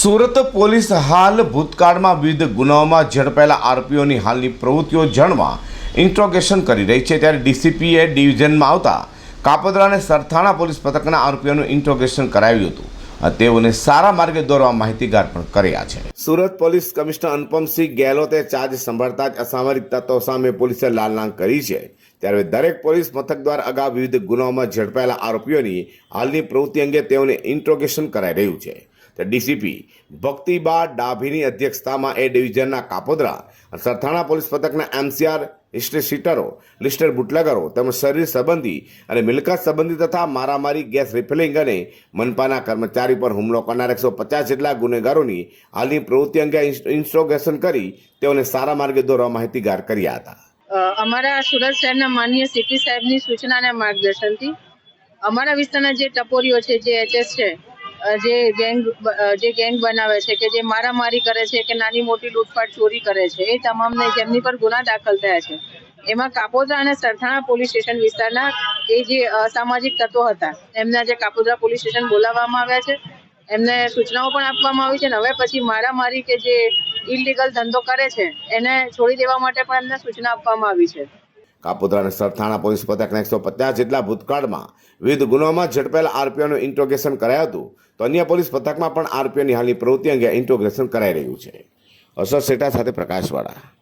Surat police હાલ ભૂતકાળમાં વિવિધ ગુનાઓમાં ઝડપાયેલા આરોપીઓની હાલની પ્રવૃત્તિઓ જાણવા ઇન્ટ્રોગેશન કરી રહી છે. ત્યારે ડીસીપીએ ડિવિઝનમાં આવતા કાપોદ્રા અને સરથાણા પોલીસ પથકના આરોપીઓનું ઇન્ટ્રોગેશન કરાવ્યું હતું તેઓને સારા માર્ગે દોરવા માહિતીગાર પણ કર્યા છે. સુરત પોલીસ કમિશનર અનુપમસિંહ ગેહલોતે ચાર્જ સંભાળતા જ અસામરિક તત્વો સામે પોલીસે લાલનાંગ કરી છે. ત્યારે દરેક પોલીસ મથક દ્વારા અગાઉ વિવિધ ગુનાઓમાં ઝડપાયેલા આરોપીઓની હાલની પ્રવૃત્તિ અંગે તેઓને ઇન્ટ્રોગેશન કરાઈ રહ્યું છે. તો ડીસીપી ભક્તિબા ડાભીની અધ્યક્ષતામાં એ ડિવિઝનના કાપોદરા સરથાણા પોલીસ પથકના એમસીઆર હિસ્ટ્રી શીટરો લિસ્ટર બુટલગરો તેમજ શરીર સંબંધી અને મિલકત સંબંધી તથા મારામારી, ગેસ રિફિલિંગ અને મનપાના કર્મચારી પર હુમલો કરનાર એકસો પચાસ જેટલા ગુનેગારોની હાલની પ્રવૃત્તિ અંગે ઇન્સ્ટ્રોગેશન કરી તેઓને સારા માર્ગે દોરવા માહિતીગાર કર્યા હતા. અમારા સુરત શહેરના માનનીય સીપી સાહેબની સૂચના અને માર્ગદર્શનથી અમારા વિસ્તારના જે ટપોરીઓ છે, જે એચએસ છે જે ગેંગ જે ગેંગ બનાવે છે કે જે મારામારી કરે છે કે નાની મોટી લૂંટફાટ ચોરી કરે છે, એ તમામને જેમની પર ગુના દાખલ થયા છે. એમાં કાપોદ્રા અને સરથાણા પોલીસ સ્ટેશન વિસ્તારના એ જે અસામાજિક તત્વો હતા, એમના જે કાપોદ્રા પોલીસ સ્ટેશન બોલાવવામાં આવ્યા છે, એમને સૂચનાઓ પણ આપવામાં આવી છે અને હવે પછી મારામારી કે જે ઇલીગલ ધંધો કરે છે, એને છોડી દેવા માટે પણ એમને સૂચના આપવામાં આવી છે. કાપોદ્રા સરથાણા પોલીસ પથકના એકસો પચાસ જેટલા ભૂતકાળમાં વિવિધ ગુનામાં ઝડપાયેલા આરપીઓનું ઇન્ટ્રોગેશન કરાયું હતું. તો અન્ય પોલીસ પથકમાં પણ આરપીઓની હાલની પ્રવૃત્તિ અંગે ઇન્ટ્રોગેશન કરાઈ રહ્યું છે. અસર સેટા સાથે પ્રકાશવાળા.